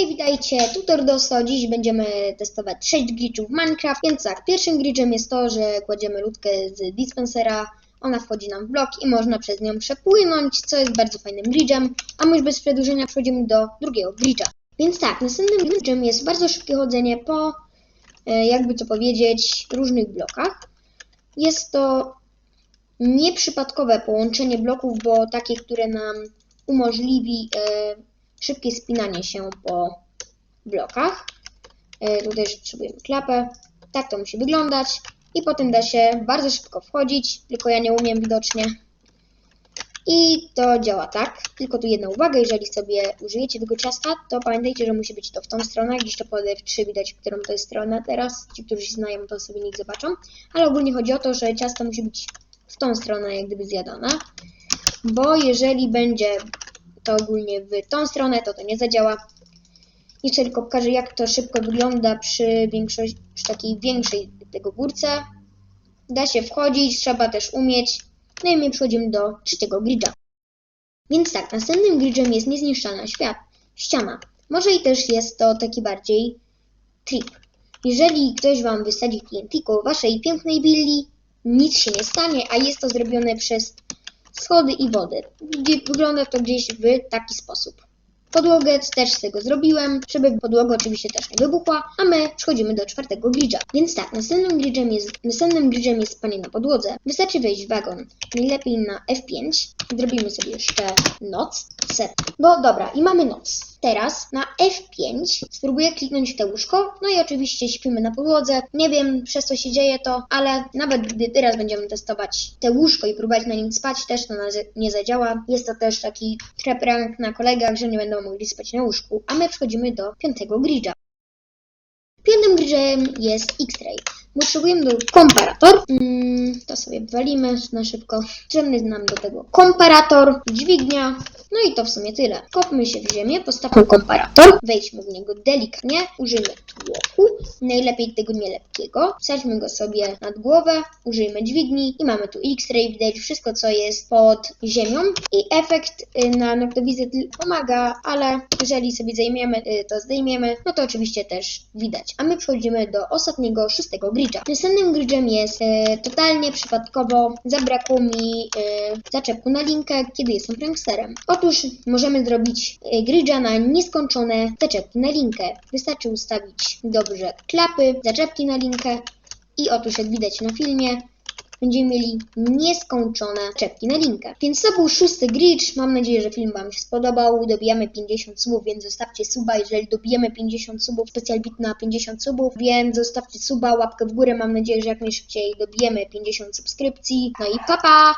Hej, witajcie, Tutor Dosto. Dziś będziemy testować 6 glitchów w Minecraft. Więc tak, pierwszym glitchem jest to, że kładziemy ludkę z dispensera. Ona wchodzi nam w blok i można przez nią przepłynąć, co jest bardzo fajnym glitchem. A my już bez przedłużenia przechodzimy do drugiego glitcha. Więc tak, następnym glitchem jest bardzo szybkie chodzenie po, e, jakby to powiedzieć, różnych blokach. Jest to nieprzypadkowe połączenie bloków, bo takie, które nam umożliwi e, szybkie spinanie się po blokach. E, tutaj już potrzebujemy klapę. Tak to musi wyglądać. I potem da się bardzo szybko wchodzić, tylko ja nie umiem widocznie. I to działa tak. Tylko tu jedna uwaga, jeżeli sobie użyjecie tego ciasta, to pamiętajcie, że musi być to w tą stronę. Gdzieś to po F3 widać, którą to jest stronę teraz. Ci, którzy się znają, to sobie niech zobaczą. Ale ogólnie chodzi o to, że ciasto musi być w tą stronę jak gdyby zjadane. Bo jeżeli będzie to ogólnie w tą stronę, to to nie zadziała. Jeszcze tylko pokażę, jak to szybko wygląda przy, większości, przy takiej większej tego górce. Da się wchodzić, trzeba też umieć. No i my przechodzimy do trzeciego glitcha. Więc tak, następnym glitchem jest niezniszczalna świat, ściana. Może i też jest to taki bardziej trip. Jeżeli ktoś Wam wysadzi TNT Waszej pięknej willi, nic się nie stanie, a jest to zrobione przez schody i wody. Wygląda to gdzieś w taki sposób. Podłogę też z tego zrobiłem, żeby podłoga oczywiście też nie wybuchła, a my przechodzimy do czwartego glitcha. Więc tak, następnym glitchem jest, następnym glitchem jest spanie na podłodze. Wystarczy wejść w wagon, najlepiej na F5. Zrobimy sobie jeszcze noc, set. No dobra, i mamy noc. Teraz na F5 spróbuję kliknąć te łóżko, no i oczywiście śpimy na podłodze. Nie wiem przez co się dzieje to, ale nawet gdy teraz będziemy testować te łóżko i próbować na nim spać, też to nie zadziała. Jest to też taki trap rank na kolegach, że nie będą mogli spać na łóżku, a my przechodzimy do piątego glitcha. Piątym glitchem jest X-Ray. Potrzebujemy do komparator. Mm, to sobie wywalimy na szybko. Potrzebny nam do tego komparator, dźwignia. No i to w sumie tyle. Kopmy się w ziemię, postawmy komparator, wejdźmy w niego delikatnie, użyjmy tłoku, najlepiej tego nielepkiego, wsadźmy go sobie nad głowę, użyjmy dźwigni i mamy tu X-ray, widać wszystko co jest pod ziemią i efekt y, na noktowizję pomaga, ale jeżeli sobie zajmiemy, y, to zdejmiemy, no to oczywiście też widać. A my przechodzimy do ostatniego, szóstego glitcha. Następnym glitchem jest y, totalnie przypadkowo zabrakło mi y, zaczepku na linkę, kiedy jestem pranksterem. Otóż możemy zrobić y, glitcha na nieskończone zaczepki na linkę. Wystarczy ustawić dobrze klapy, zaczepki na linkę i otóż jak widać na filmie, będziemy mieli nieskończone czepki na linkę. Więc to był szósty glitch. Mam nadzieję, że film Wam się spodobał. Dobijamy 50 subów, więc zostawcie suba. Jeżeli dobijemy 50 subów, specjal bit na 50 subów, więc zostawcie suba, łapkę w górę. Mam nadzieję, że jak najszybciej dobijemy 50 subskrypcji. No i papa! Pa!